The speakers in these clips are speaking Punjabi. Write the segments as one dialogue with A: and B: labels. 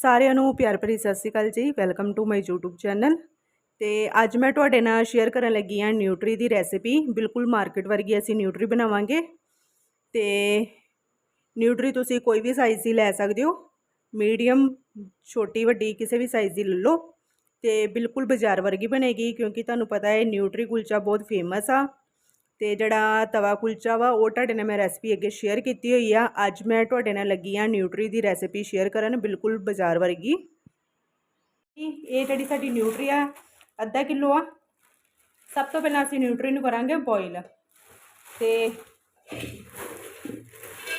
A: ਸਾਰਿਆਂ ਨੂੰ ਪਿਆਰ ਭਰੀ ਸਤਿ ਸ਼੍ਰੀ ਅਕਾਲ ਜੀ। Welcome to my YouTube channel ਤੇ ਅੱਜ ਮੈਂ ਤੁਹਾਡੇ ਨਾਲ ਸ਼ੇਅਰ ਕਰਨ ਲੱਗੀ ਹਾਂ ਨਿਊਟਰੀ ਦੀ ਰੈਸਿਪੀ ਬਿਲਕੁਲ ਮਾਰਕੀਟ ਵਰਗੀ ਅਸੀਂ ਨਿਊਟਰੀ ਬਣਾਵਾਂਗੇ। ਤੇ ਨਿਊਟਰੀ ਤੁਸੀਂ ਕੋਈ ਵੀ ਸਾਈਜ਼ ਦੀ ਲੈ ਸਕਦੇ ਹੋ। ਮੀਡੀਅਮ ਛੋਟੀ, ਵੱਡੀ ਕਿਸੇ ਵੀ ਸਾਈਜ਼ ਦੀ ਲੈ ਲਓ। ਤੇ ਬਿਲਕੁਲ ਬਾਜ਼ਾਰ ਵਰਗੀ ਬਣੇਗੀ ਕਿਉਂਕਿ ਤੁਹਾਨੂੰ ਪਤਾ ਹੈ ਨਿਊਟਰੀ ਕੁਲਚਾ ਬਹੁਤ ਫੇਮਸ ਆ। ਤੇ ਜਿਹੜਾ ਤਵਾ ਕੁਲਚਾ ਵਾ, ਉਹ ਤੁਹਾਡੇ ਨਾਲ ਮੈਂ ਰੈਸਪੀ ਅੱਗੇ ਸ਼ੇਅਰ ਕੀਤੀ ਹੋਈ ਆ। ਅੱਜ ਮੈਂ ਤੁਹਾਡੇ ਨਾਲ ਲੱਗੀ ਆ ਨਿਊਟਰੀ ਦੀ ਰੈਸਪੀ ਸ਼ੇਅਰ ਕਰਨ, ਬਿਲਕੁਲ ਬਾਜ਼ਾਰ ਵਰਗੀ। ਇਹ ਜਿਹੜੀ ਸਾਡੀ ਨਿਊਟਰੀ ਆ, ਅੱਧਾ ਕਿਲੋ ਆ। ਸਭ ਤੋਂ ਪਹਿਲਾਂ ਅਸੀਂ ਨਿਊਟਰੀ ਨੂੰ ਕਰਾਂਗੇ ਬੋਇਲ ਤੇ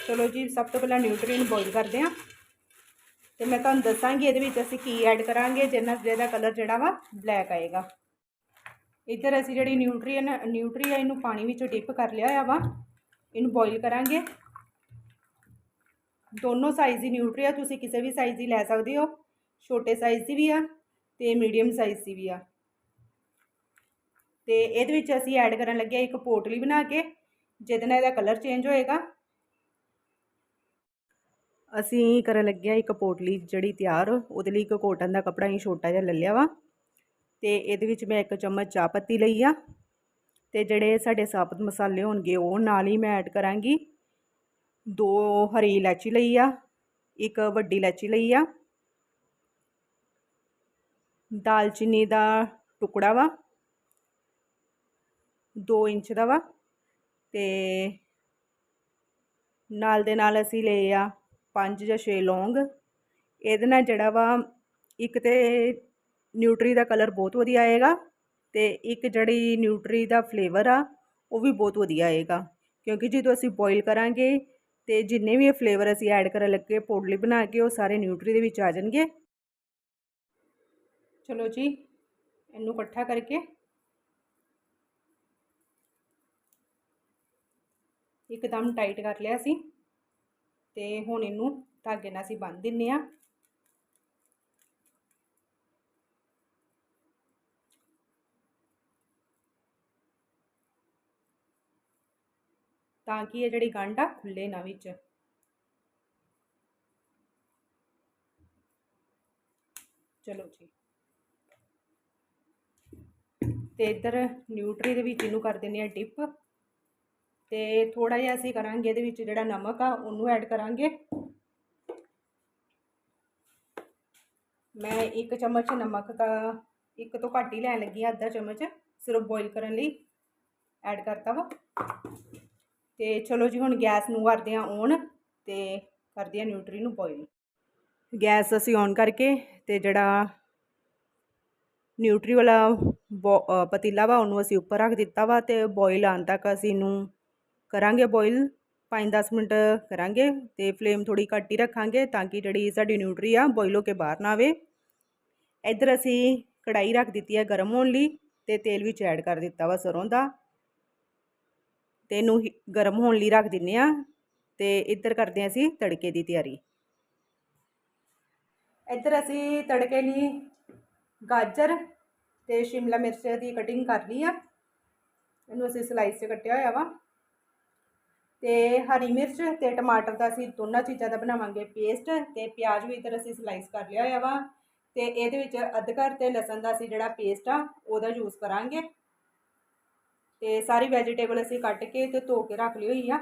A: ਚਲੋ ਜੀ, ਸਭ ਤੋਂ ਪਹਿਲਾਂ ਨਿਊਟਰੀ ਨੂੰ ਬੋਇਲ ਕਰਦੇ ਆ। ਤੇ ਮੈਂ ਤੁਹਾਨੂੰ ਦੱਸਾਂਗੀ ਇਹਦੇ ਵਿੱਚ ਅਸੀਂ ਕੀ ਐਡ ਕਰਾਂਗੇ ਜਿਹਨਾਂ ਜਿਹਦਾ ਕਲਰ ਜਿਹੜਾ ਵਾ ਬਲੈਕ ਆਏਗਾ। ਇੱਧਰ ਅਸੀਂ ਜਿਹੜੀ ਨਿਊਟਰੀਅਨ ਨਿਊਟਰੀ ਆ, ਇਹਨੂੰ ਪਾਣੀ ਵਿੱਚੋਂ ਡਿਪ ਕਰ ਲਿਆ ਹੋਇਆ ਵਾ। ਇਹਨੂੰ ਬੋਇਲ ਕਰਾਂਗੇ। ਦੋਨੋਂ ਸਾਈਜ਼ ਦੀ ਨਿਊਟਰੀ ਆ, ਤੁਸੀਂ ਕਿਸੇ ਵੀ ਸਾਈਜ਼ ਦੀ ਲੈ ਸਕਦੇ ਹੋ। ਛੋਟੇ ਸਾਈਜ਼ ਦੀ ਵੀ ਆ ਤੇ ਮੀਡੀਅਮ ਸਾਈਜ਼ ਦੀ ਵੀ ਆ। ਤੇ ਇਹਦੇ ਵਿੱਚ ਅਸੀਂ ਐਡ ਕਰਨ ਲੱਗੇ ਇੱਕ ਪੋਟਲੀ ਬਣਾ ਕੇ, ਜਿਹਦੇ ਨਾਲ ਇਹਦਾ ਕਲਰ ਚੇਂਜ ਹੋਏਗਾ। ਅਸੀਂ ਕਰਨ ਲੱਗੇ ਆ ਇੱਕ ਪੋਟਲੀ ਜਿਹੜੀ ਤਿਆਰ, ਉਹਦੇ ਲਈ ਇੱਕ ਕੋਟਨ ਦਾ ਕੱਪੜਾ ਹੀ ਛੋਟਾ ਜਿਹਾ ਲੈ ਲਿਆ ਵਾ। ਤੇ ਇਹਦੇ ਵਿੱਚ ਮੈਂ ਇੱਕ ਚਮਚ ਚਾਹ ਪੱਤੀ ਲਈ ਆ। ਤੇ ਜਿਹੜੇ ਸਾਡੇ ਸਾਬਤ ਮਸਾਲੇ ਹੋਣਗੇ ਉਹ ਨਾਲ ਹੀ ਮੈਂ ਐਡ ਕਰਾਂਗੀ। ਦੋ ਹਰੀ ਇਲਾਚੀ ਲਈ ਆ, ਇੱਕ ਵੱਡੀ ਇਲਾਚੀ ਲਈ ਆ। ਦਾਲਚੀਨੀ ਦਾ ਟੁਕੜਾ ਵਾ 2 ਇੰਚ ਦਾ ਵਾ ਤੇ ਨਾਲ ਦੇ ਨਾਲ ਅਸੀਂ ਲਏ ਆ 5 ਜਾਂ 6 ਲੌਂਗ। ਇਹਦੇ ਨਾਲ ਜਿਹੜਾ ਵਾ ਇੱਕ ਤੇ ਨਿਊਟਰੀ ਦਾ ਕਲਰ ਬਹੁਤ ਵਧੀਆ ਆਏਗਾ ਤੇ ਇੱਕ ਜਿਹੜੀ ਨਿਊਟਰੀ ਦਾ ਫਲੇਵਰ ਆ, ਉਹ ਵੀ ਬਹੁਤ ਵਧੀਆ ਆਏਗਾ। ਕਿਉਂਕਿ ਜਦੋਂ ਅਸੀਂ ਬੋਇਲ ਕਰਾਂਗੇ ਤੇ ਜਿੰਨੇ ਵੀ ਇਹ ਫਲੇਵਰ ਅਸੀਂ ਐਡ ਕਰਨ ਲੱਗੇ ਪੋਡਲੀ ਬਣਾ ਕੇ, ਉਹ ਸਾਰੇ ਨਿਊਟਰੀ ਦੇ ਵਿੱਚ ਆ ਜਾਣਗੇ। ਚਲੋ ਜੀ, ਇਹਨੂੰ ਇਕੱਠਾ ਕਰਕੇ ਇੱਕਦਮ ਟਾਈਟ ਕਰ ਲਿਆ ਸੀ ਤੇ ਹੁਣ ਇਹਨੂੰ ਧਾਗੇ ਨਾਲ ਅਸੀਂ ਬੰਨ੍ਹ ਦਿੰਨੇ ਆ ਤਾਂ ਕਿ ਇਹ ਜਿਹੜੀ ਗੰਢ ਆ ਖੁੱਲੇ ਨਾ ਵਿੱਚ। ਚਲੋ ਜੀ। ਤੇ ਇੱਧਰ ਨਿਊਟਰੀ ਦੇ ਵਿੱਚ ਇਹਨੂੰ ਕਰ ਦਿੰਦੇ ਆ ਡਿਪ। ਤੇ ਥੋੜਾ ਜਿਹਾ ਅਸੀਂ ਕਰਾਂਗੇ ਇਹਦੇ ਵਿੱਚ ਜਿਹੜਾ ਨਮਕ ਆ, ਉਹਨੂੰ ਐਡ ਕਰਾਂਗੇ। ਮੈਂ ਇੱਕ ਚਮਚ ਨਮਕ ਦਾ, ਇੱਕ ਤੋਂ ਘੱਟ ਹੀ ਲੈਣ ਲੱਗੀ ਆ, ਅੱਧਾ ਚਮਚ। ਸਿਰਫ ਬੋਇਲ ਕਰਨ ਲਈ ਐਡ ਕਰਤਾ ਵਾ। ਤੇ ਚਲੋ ਜੀ, ਹੁਣ ਗੈਸ ਨੂੰ ਕਰਦੇ ਆ ਔਨ ਤੇ ਕਰਦੇ ਆ ਨਿਊਟਰੀ ਨੂੰ ਬੋਇਲ। ਗੈਸ ਅਸੀਂ ਔਨ ਕਰਕੇ ਤੇ ਜਿਹੜਾ ਨਿਊਟਰੀ ਵਾਲਾ ਪਤੀਲਾ ਵਾ, ਉਹਨੂੰ ਅਸੀਂ ਉੱਪਰ ਰੱਖ ਦਿੱਤਾ ਵਾ ਤੇ ਬੋਇਲ ਆਉਣ ਤੱਕ ਅਸੀਂ ਇਹਨੂੰ ਕਰਾਂਗੇ ਬੋਇਲ। 5-10 ਮਿੰਟ ਕਰਾਂਗੇ ਤੇ ਫਲੇਮ ਥੋੜੀ ਘੱਟ ਹੀ ਰੱਖਾਂਗੇ ਤਾਂ ਕਿ ਜਿਹੜੀ ਸਾਡੀ ਨਿਊਟਰੀ ਆ, ਬੋਇਲ ਹੋ ਕੇ ਬਾਹਰ ਨਾ ਆਵੇ। ਇੱਧਰ ਅਸੀਂ ਕੜਾਈ ਰੱਖ ਦਿੱਤੀ ਹੈ ਗਰਮ ਹੋਣ ਲਈ ਤੇ ਤੇਲ ਵਿੱਚ ਐਡ ਕਰ ਦਿੱਤਾ ਵਾ ਸਰੋਂ ਦਾ। ਤੇ ਇਹਨੂੰ ਗਰਮ ਹੋਣ ਲਈ ਰੱਖ ਦਿੰਨੇ ਆ ਤੇ ਇੱਧਰ ਕਰਦੇ ਆ ਅਸੀਂ ਤੜਕੇ ਦੀ ਤਿਆਰੀ। ਇੱਧਰ ਅਸੀਂ ਤੜਕੇ ਲਈ ਗਾਜਰ ਤੇ ਸ਼ਿਮਲਾ ਮਿਰਚ ਦੀ ਕਟਿੰਗ ਕਰ ਲਈ ਆ। ਇਹਨੂੰ ਅਸੀਂ ਸਲਾਈਸ 'ਚ ਕੱਟਿਆ ਹੋਇਆ ਵਾ। ਤੇ ਹਰੀ ਮਿਰਚ ਤੇ ਟਮਾਟਰ ਦਾ ਅਸੀਂ ਦੋਨਾਂ ਚੀਜ਼ਾਂ ਦਾ ਬਣਾਵਾਂਗੇ ਪੇਸਟ ਤੇ ਪਿਆਜ਼ ਵੀ ਇੱਧਰ ਅਸੀਂ ਸਲਾਈਸ ਕਰ ਲਿਆ ਹੋਇਆ ਵਾ। ਤੇ ਇਹਦੇ ਵਿੱਚ ਅਦਰਕ ਤੇ ਲਸਣ ਦਾ ਅਸੀਂ ਜਿਹੜਾ ਪੇਸਟ ਆ, ਉਹਦਾ ਯੂਜ਼ ਕਰਾਂਗੇ। ਤੇ ਸਾਰੀ ਵੈਜੀਟੇਬਲ ਅਸੀਂ ਕੱਟ ਕੇ ਤੇ ਧੋ ਕੇ ਰੱਖ ਲਈ ਹੋਈ ਆ।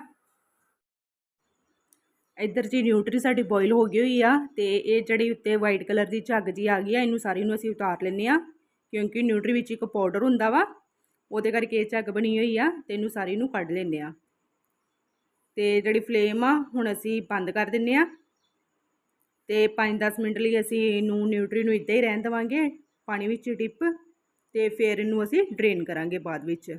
A: ਇੱਧਰ ਜੀ ਨਿਊਟਰੀ ਸਾਡੀ ਬੋਇਲ ਹੋ ਗਈ ਹੋਈ ਆ ਤੇ ਇਹ ਜਿਹੜੀ ਉੱਤੇ ਵਾਈਟ ਕਲਰ ਦੀ ਝੱਗ ਜੀ ਆ ਗਈ ਆ, ਇਹਨੂੰ ਸਾਰੀ ਨੂੰ ਅਸੀਂ ਉਤਾਰ ਲੈਨੇ ਆ, ਕਿਉਂਕਿ ਨਿਊਟਰੀ ਵਿੱਚ ਇੱਕ ਪਾਊਡਰ ਹੁੰਦਾ ਵਾ, ਉਹਦੇ ਕਰਕੇ ਇਹ ਝੱਗ ਬਣੀ ਹੋਈ ਆ ਤੇ ਇਹਨੂੰ ਸਾਰੀ ਨੂੰ ਕੱਢ ਲੈਨੇ ਆ। ਤੇ ਜਿਹੜੀ ਫਲੇਮ ਆ, ਹੁਣ ਅਸੀਂ ਬੰਦ ਕਰ ਦਿੰਨੇ ਆ। ਤੇ 5-10 ਮਿੰਟ ਲਈ ਅਸੀਂ ਇਹਨੂੰ ਨਿਊਟਰੀ ਨੂੰ ਇੱਦਾਂ ਹੀ ਰਹਿਣ ਦੇਵਾਂਗੇ, ਪਾਣੀ ਵਿੱਚ ਡਿਪ ਤੇ ਫਿਰ ਇਹਨੂੰ ਅਸੀਂ ਡਰੇਨ ਕਰਾਂਗੇ ਬਾਅਦ ਵਿੱਚ।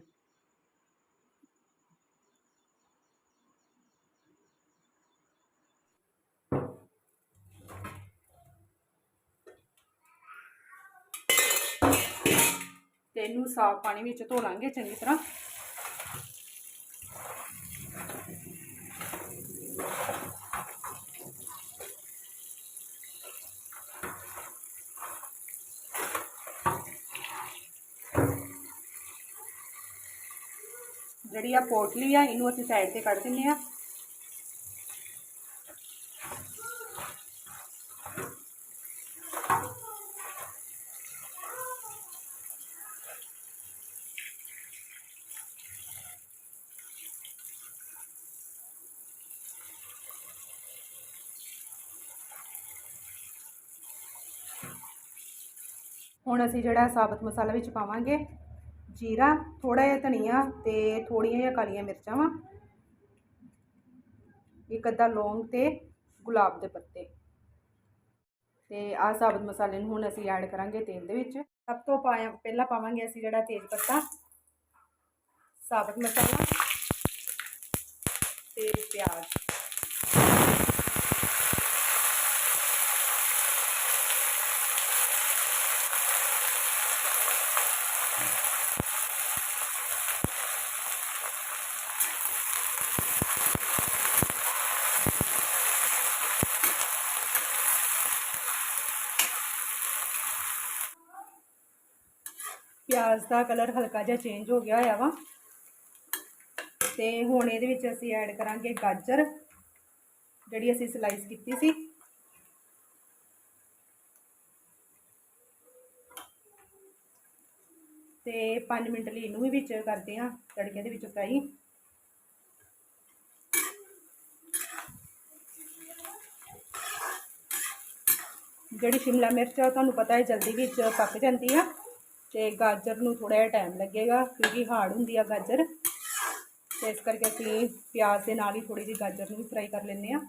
A: ਤੇ ਇਹਨੂੰ ਸਾਫ਼ ਪਾਣੀ ਵਿੱਚ ਧੋ ਲਾਂਗੇ ਚੰਗੀ ਤਰ੍ਹਾਂ। ਜਿਹੜੀ ਆ ਪੋਟਲੀ ਆ, ਇਹਨੂੰ ਅਸੀਂ ਸਾਈਡ ਤੇ ਕੱਢ ਦਿੰਨੇ ਆ। ਹੁਣ ਅਸੀਂ ਜਿਹੜਾ ਸਾਬਤ ਮਸਾਲਾ ਵਿੱਚ ਪਾਵਾਂਗੇ, ਜੀਰਾ ਥੋੜਾ ਜਿਹਾ ਧਨੀਆ ਤੇ ਥੋੜੀਆਂ ਜਿਹੀਆਂ ਕਾਲੀਆਂ ਮਿਰਚਾਂ ਵਾ। ਇੱਕ ਅੱਧਾ ਲੌਂਗ ਤੇ ਗੁਲਾਬ ਦੇ ਪੱਤੇ। ਤੇ ਆਹ ਸਾਬਤ ਮਸਾਲੇ ਨੂੰ ਹੁਣ ਅਸੀਂ ਐਡ ਕਰਾਂਗੇ ਤੇਲ ਦੇ ਵਿੱਚ। ਸਭ ਤੋਂ ਪਾਇਆ, ਪਹਿਲਾਂ ਪਾਵਾਂਗੇ ਅਸੀਂ ਜਿਹੜਾ ਤੇਜ ਪੱਤਾ। ਸਾਬਤ ਮਸਾਲਾ ਤੇ ਪਿਆਜ਼। ਪਿਆਜ਼ ਦਾ ਕਲਰ ਹਲਕਾ ਜਿਹਾ ਚੇਂਜ ਹੋ ਗਿਆ ਹੋਇਆ ਵਾ। ਤੇ ਹੁਣ ਇਹਦੇ ਵਿੱਚ ਅਸੀਂ ਐਡ ਕਰਾਂਗੇ ਗਾਜਰ, ਜਿਹੜੀ ਅਸੀਂ ਸਲਾਈਸ ਕੀਤੀ ਸੀ। ਤੇ 5 ਮਿੰਟ ਲਈ ਇਹਨੂੰ ਵੀ ਵਿੱਚ ਕਰਦੇ ਆ ਤੜਕੇ ਦੇ ਵਿੱਚ ਫਰਾਈ ਜਿਹੜੀ ਸ਼ਿਮਲਾ ਮਿਰਚ ਆ ਤੁਹਾਨੂੰ ਪਤਾ ਹੈ ਜਲਦੀ ਵਿੱਚ ਪੱਕ ਜਾਂਦੀ ਆ। ਤੇ ਗਾਜਰ ਨੂੰ ਥੋੜਾ ਜਿਹਾ ਟਾਈਮ ਲੱਗੇਗਾ, ਕਿਉਂਕਿ ਹਾਰਡ ਹੁੰਦੀ ਆ ਗਾਜਰ। ਤੇ ਇਸ ਕਰਕੇ ਅਸੀਂ ਪਿਆਜ਼ ਦੇ ਨਾਲ ਹੀ ਥੋੜੀ ਜਿਹੀ ਗਾਜਰ ਨੂੰ ਵੀ ਫਰਾਈ ਕਰ ਲੈਂਦੇ ਆ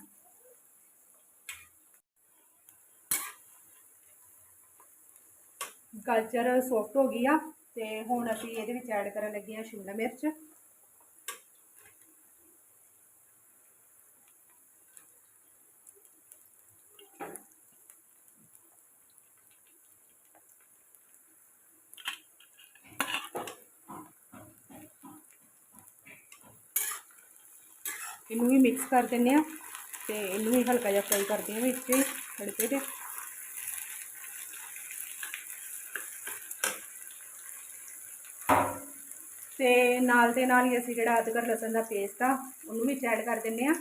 A: ਗਾਜਰ ਸੌਫਟ ਹੋ ਗਈ ਆ, ਤੇ ਹੁਣ ਅਸੀਂ ਇਹਦੇ ਵਿੱਚ ਐਡ ਕਰਨ ਲੱਗੇ ਆ ਸ਼ਿਮਲਾ ਮਿਰਚ। ਇਹਨੂੰ ਵੀ ਮਿਕਸ ਕਰ ਦਿੰਨੇ ਆ ਤੇ ਇਹਨੂੰ ਵੀ ਹਲਕਾ ਜਿਹਾ ਫਰਾਈ ਕਰਦੇ ਆ ਵਿੱਚ ਹੀ ਤੜਕੇ ਤੇ ਤੇ ਨਾਲ ਦੇ ਨਾਲ ਹੀ ਅਸੀਂ ਜਿਹੜਾ ਅਦਰਕ ਲਸਣ ਦਾ ਪੇਸਟ ਆ, ਉਹਨੂੰ ਵੀ ਐਡ ਕਰ ਦਿੰਨੇ ਆ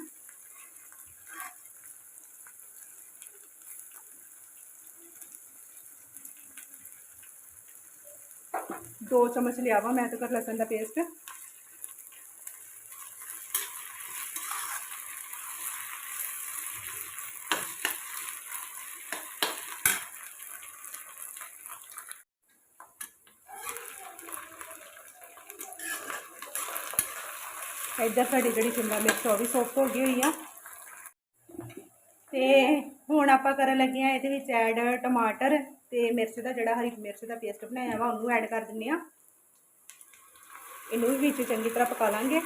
A: ਦੋ ਚਮਚ ਲਿਆਵਾ ਮੈਂ ਅਦਰਕ ਲਸਣ ਦਾ ਪੇਸਟ ਇੱਧਰ ਸਾਡੀ ਜਿਹੜੀ ਸ਼ਿਮਲਾ ਮਿਰਚ ਉਹ ਵੀ ਸੌਫਟ ਹੋ ਗਈ ਹੋਈ ਆ। ਤੇ ਹੁਣ ਆਪਾਂ ਕਰਨ ਲੱਗੇ ਆ ਇਹਦੇ ਵਿੱਚ ਐਡ ਟਮਾਟਰ ਤੇ ਮਿਰਚ ਦਾ ਜਿਹੜਾ ਹਰੀ ਮਿਰਚ ਦਾ ਪੇਸਟ ਬਣਾਇਆ ਵਾ, ਉਹਨੂੰ ਐਡ ਕਰ ਦਿੰਨੇ ਆ। ਇਹਨੂੰ ਵੀ ਵਿੱਚ ਚੰਗੀ ਤਰ੍ਹਾਂ ਪਕਾ ਲਾਂਗੇ।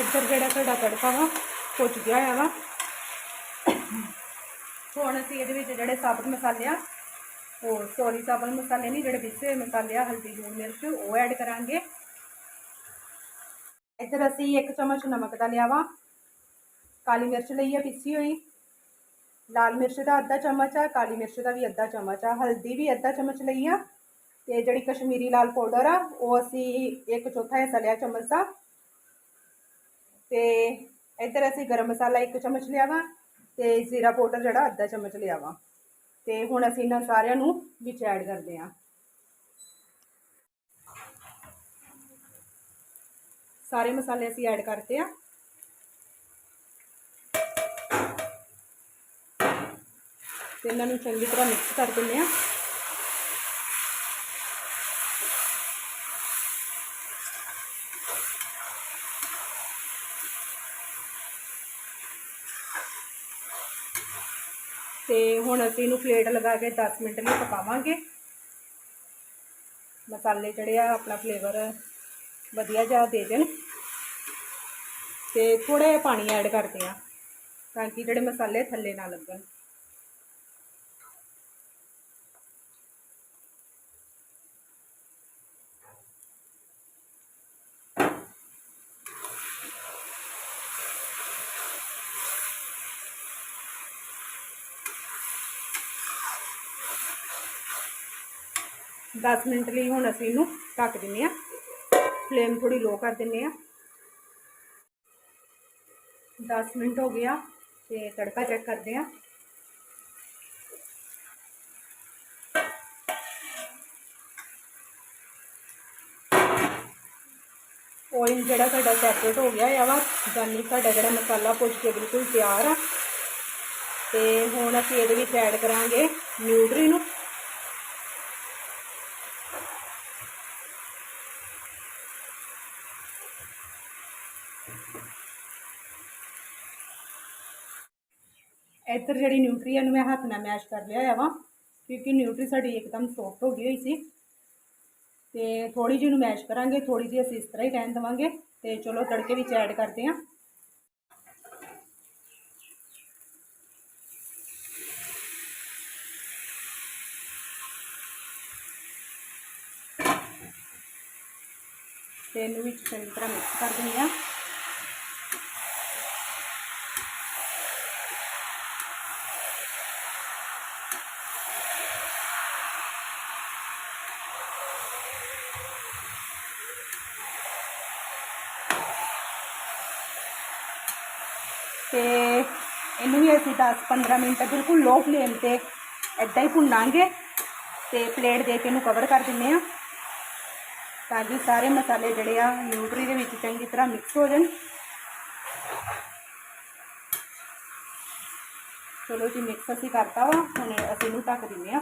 A: ਇੱਧਰ ਜਿਹੜਾ ਸਾਡਾ ਤੜਕਾ ਵਾ, ਪੁੱਜ ਗਿਆ ਹੋਇਆ ਵਾ। ਹੁਣ ਅਸੀਂ ਇਹਦੇ ਵਿੱਚ ਜਿਹੜੇ ਸਾਬਤ ਮਸਾਲੇ ਆ, ਉਹ ਸੌਰੀ ਸਾਬਤ ਮਸਾਲੇ ਨਹੀਂ, ਜਿਹੜੇ ਪਿੱਛੇ ਹੋਏ ਮਸਾਲੇ ਆ, ਹਲਦੀ, ਲੂਣ, ਮਿਰਚ, ਉਹ ਐਡ ਕਰਾਂਗੇ। ਇੱਧਰ ਅਸੀਂ ਇੱਕ ਚਮਚ ਨਮਕ ਦਾ ਲਿਆ ਵਾ। ਕਾਲੀ ਮਿਰਚ ਲਈ ਆ, ਪਿੱਸੀ ਹੋਈ। ਲਾਲ ਮਿਰਚ ਦਾ ਅੱਧਾ ਚਮਚ ਆ, ਕਾਲੀ ਮਿਰਚ ਦਾ ਵੀ ਅੱਧਾ ਚਮਚ ਆ। ਹਲਦੀ ਵੀ ਅੱਧਾ ਚਮਚ ਲਈ ਆ। ਤੇ ਜਿਹੜੀ ਕਸ਼ਮੀਰੀ ਲਾਲ ਪਾਊਡਰ ਆ, ਉਹ ਅਸੀਂ ਇੱਕ ਚੌਥਾ ਹਿੱਸਾ ਲਿਆ ਚਮਚ ਦਾ। ਤੇ ਇੱਧਰ ਅਸੀਂ ਗਰਮ ਮਸਾਲਾ ਇੱਕ ਚਮਚ ਲਿਆ ਵਾ ਤੇ ਜ਼ੀਰਾ ਪਾਊਡਰ ਜਿਹੜਾ ਅੱਧਾ ਚਮਚ ਲਿਆ ਵਾ ਤੇ ਹੁਣ ਅਸੀਂ ਇਹਨਾਂ ਸਾਰਿਆਂ ਨੂੰ ਵਿੱਚ ਐਡ ਕਰਦੇ ਹਾਂ। ਸਾਰੇ ਮਸਾਲੇ ਅਸੀਂ ਐਡ ਕਰਤੇ ਆ। ਤੇ ਇਹਨਾਂ ਨੂੰ ਚੰਗੀ ਤਰ੍ਹਾਂ ਮਿਕਸ ਕਰ ਦਿੰਦੇ ਆ ਤੇ ਹੁਣ ਅਸੀਂ ਇਹਨੂੰ ਪਲੇਟ ਲਗਾ ਕੇ 10 ਮਿੰਟ ਲਈ ਪਕਾਵਾਂਗੇ। ਮਸਾਲੇ ਜਿਹੜੇ ਆ, ਆਪਣਾ ਫਲੇਵਰ ਵਧੀਆ ਜਿਹਾ ਦੇ ਦੇਣ। ਤੇ ਥੋੜਾ ਜਿਹਾ ਪਾਣੀ ਐਡ ਕਰਦੇ ਆ ਤਾਂ ਕਿ ਜਿਹੜੇ ਮਸਾਲੇ ਥੱਲੇ ਨਾ ਲੱਗਣ। ਦਸ ਮਿੰਟ ਲਈ ਹੁਣ ਅਸੀਂ ਇਹਨੂੰ ਢੱਕ ਦਿੰਨੇ ਆ ਫਲੇਮ ਥੋੜੀ ਲੋ ਕਰ ਦਿੰਨੇ ਆ 10 ਮਿੰਟ ਹੋ ਗਿਆ ਤੇ ਤੜਕਾ ਚੈੱਕ ਕਰਦੇ ਆ ਆਇਲ ਜਿਹੜਾ ਸਾਡਾ ਸੈਪਰੇਟ ਹੋ ਗਿਆ ਆ ਵਾ ਜਾਨੀ ਸਾਡਾ ਜਿਹੜਾ ਮਸਾਲਾ ਪੁੱਜ ਕੇ ਬਿਲਕੁਲ ਤਿਆਰ ਆ। ਤੇ ਹੁਣ ਅਸੀਂ ਇਹਦੇ ਵਿੱਚ ਐਡ ਕਰਾਂਗੇ ਨਿਊਟਰੀ ਨੂੰ। ਇੱਧਰ ਜਿਹੜੀ ਨਿਊਟਰੀ ਆ ਨੂੰ ਮੈਂ ਹੱਥ ਨਾਲ ਮੈਸ਼ ਕਰ ਲਿਆ ਹੋਇਆ ਵਾ, ਕਿਉਂਕਿ ਨਿਊਟਰੀ ਸਾਡੀ ਇੱਕਦਮ ਸੌਫਟ ਹੋ ਗਈ ਹੋਈ ਸੀ। ਤੇ ਥੋੜੀ ਜਿਹੀ ਨੂੰ ਮੈਸ਼ ਕਰਾਂਗੇ ਥੋੜੀ ਜਿਹੀ ਅਸੀਂ ਇਸ ਤਰ੍ਹਾਂ ਹੀ ਰਹਿਣ ਦੇਵਾਂਗੇ। ਤੇ ਚਲੋ ਤੜਕੇ ਵਿੱਚ ਐਡ ਕਰਦੇ ਹਾਂ। ਤੇ ਇਹਨੂੰ ਵਿੱਚ ਚੰਗੀ ਤਰ੍ਹਾਂ ਮਿਕਸ ਕਰ ਦਿੰਦੇ ਹਾਂ ਤੇ ਇਹਨੂੰ ਵੀ ਅਸੀਂ 10-15 ਮਿੰਟ ਬਿਲਕੁਲ ਲੋ ਫਲੇਮ ਤੇ ਇੱਦਾਂ ਹੀ ਭੁੰਨਾਂਗੇ ਤੇ ਪਲੇਟ ਦੇ ਕੇ ਇਹਨੂੰ ਕਵਰ ਕਰ ਦਿੰਨੇ ਆ ਤਾਂ ਕਿ ਸਾਰੇ ਮਸਾਲੇ ਜਿਹੜੇ ਆ ਨਿਊਟਰੀ ਦੇ ਵਿੱਚ ਚੰਗੀ ਤਰ੍ਹਾਂ ਮਿਕਸ ਹੋ ਜਾਣ। ਚਲੋ ਜੀ ਮਿਕਸ ਅਸੀਂ ਕਰਤਾ ਵਾ, ਹੁਣ ਅਸੀਂ ਇਹਨੂੰ ਢੱਕ ਦਿੰਨੇ ਆ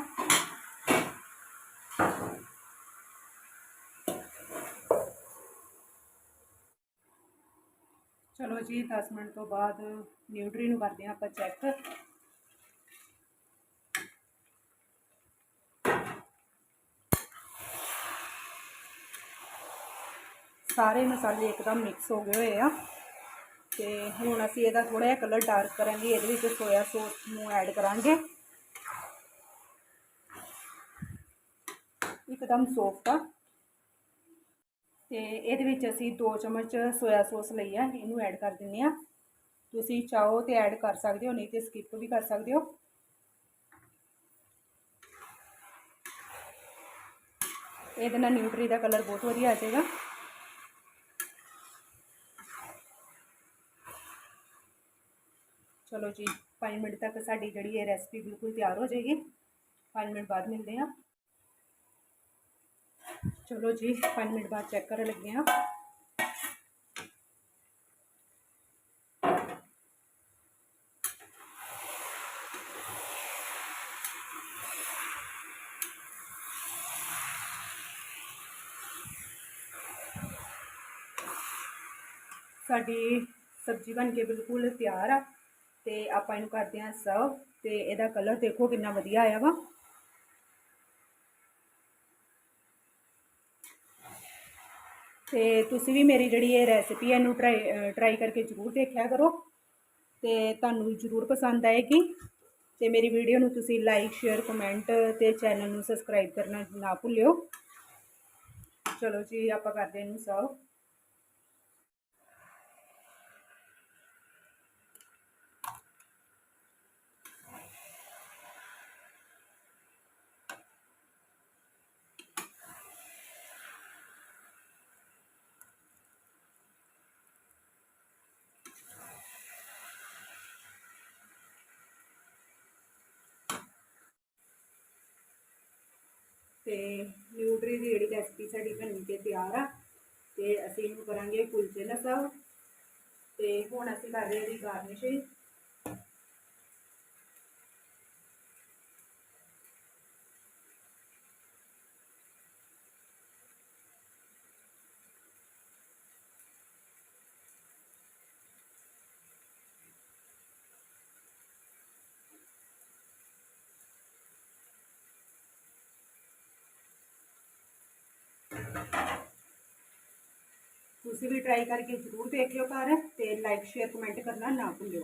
A: ਚਲੋ ਜੀ 10 ਮਿੰਟ ਤੋਂ ਬਾਅਦ ਨਿਊਟਰੀ ਨੂੰ ਕਰਦੇ ਹਾਂ ਆਪਾਂ ਚੈੱਕ ਸਾਰੇ ਮਸਾਲੇ ਇੱਕਦਮ ਮਿਕਸ ਹੋ ਗਏ ਹੋਏ ਆ। ਤੇ ਹੁਣ ਅਸੀਂ ਇਹਦਾ ਥੋੜਾ ਜਿਹਾ ਕਲਰ ਡਾਰਕ ਕਰਾਂਗੇ, ਇਹਦੇ ਵਿੱਚ ਸੋਇਆ ਸੌਸ ਨੂੰ ਐਡ ਕਰਾਂਗੇ। ਇੱਕਦਮ ਸੌਫਟ ਆ। ਤੇ ਇਹਦੇ ਵਿੱਚ ਅਸੀਂ 2 ਚਮਚ ਸੋਇਆ ਸੌਸ ਲਈ ਆ, ਇਹਨੂੰ ਐਡ ਕਰ ਦਿੰਨੇ ਆ। ਤੁਸੀਂ ਚਾਹੋ ਤੇ ਐਡ ਕਰ ਸਕਦੇ ਹੋ, ਨਹੀਂ ਤੇ ਸਕਿਪ ਵੀ ਕਰ ਸਕਦੇ ਹੋ। ਇਹਦੇ ਨਾਲ ਨਿਊਟਰੀ ਦਾ ਕਲਰ ਬਹੁਤ ਵਧੀਆ ਆ ਜਾਏਗਾ। ਚਲੋ ਜੀ 5 ਮਿੰਟ ਤੱਕ ਸਾਡੀ ਜਿਹੜੀ ਇਹ ਰੈਸਪੀ ਬਿਲਕੁਲ ਤਿਆਰ ਹੋ ਜਾਏਗੀ। 5 ਮਿੰਟ ਬਾਅਦ ਮਿਲਦੇ ਹਾਂ। ਚਲੋ ਜੀ 5 ਮਿੰਟ ਬਾਅਦ ਚੈੱਕ ਕਰਨ ਲੱਗੇ ਹਾਂ ਸਾਡੀ ਸਬਜ਼ੀ ਬਣ ਕੇ ਬਿਲਕੁਲ ਤਿਆਰ ਆ ਤੇ ਆਪਾਂ ਇਹਨੂੰ ਕਰਦੇ ਹਾਂ ਸਰਵ ਤੇ ਇਹਦਾ ਕਲਰ ਦੇਖੋ ਕਿੰਨਾ ਵਧੀਆ ਆਇਆ ਵਾ। ਤੇ ਤੁਸੀਂ ਵੀ ਮੇਰੀ ਜਿਹੜੀ ਇਹ ਰੈਸਿਪੀ ਹੈ, ਇਹਨੂੰ ਟਰਾਈ ਟਰਾਈ ਕਰਕੇ ਜ਼ਰੂਰ ਦੇਖਿਆ ਕਰੋ। ਤੇ ਤੁਹਾਨੂੰ ਜ਼ਰੂਰ ਪਸੰਦ ਆਏਗੀ। ਤੇ ਮੇਰੀ ਵੀਡੀਓ ਨੂੰ ਤੁਸੀਂ ਲਾਈਕ ਸ਼ੇਅਰ ਕਮੈਂਟ ਤੇ ਚੈਨਲ ਨੂੰ ਸਬਸਕ੍ਰਾਈਬ ਕਰਨਾ ਨਾ ਭੁੱਲਿਓ। ਚਲੋ ਜੀ, ਆਪਾਂ ਕਰਦੇ ਇਹਨੂੰ ਸਰਵ ਤੇ ਨਿਊਟਰੀ ਦੀ ਜਿਹੜੀ ਰੈਸਪੀ ਸਾਡੀ ਬਣ ਕੇ ਤਿਆਰ ਆ, ਤੇ ਅਸੀਂ ਇਹਨੂੰ ਕਰਾਂਗੇ ਕੁਲਚੇ ਨਾਲ ਸਰਵ ਤੇ ਹੁਣ ਅਸੀਂ ਕਰ ਰਹੇ ਹਾਂ ਦੀ ਗਾਰਨਿਸ਼ਿੰਗ ਤੁਸੀਂ ਵੀ ਟਰਾਈ ਕਰਕੇ ਜ਼ਰੂਰ ਦੇਖਿਓ ਘਰ ਤੇ ਲਾਈਕ ਸ਼ੇਅਰ ਕਮੈਂਟ ਕਰਨਾ ਨਾ ਭੁੱਲਿਓ।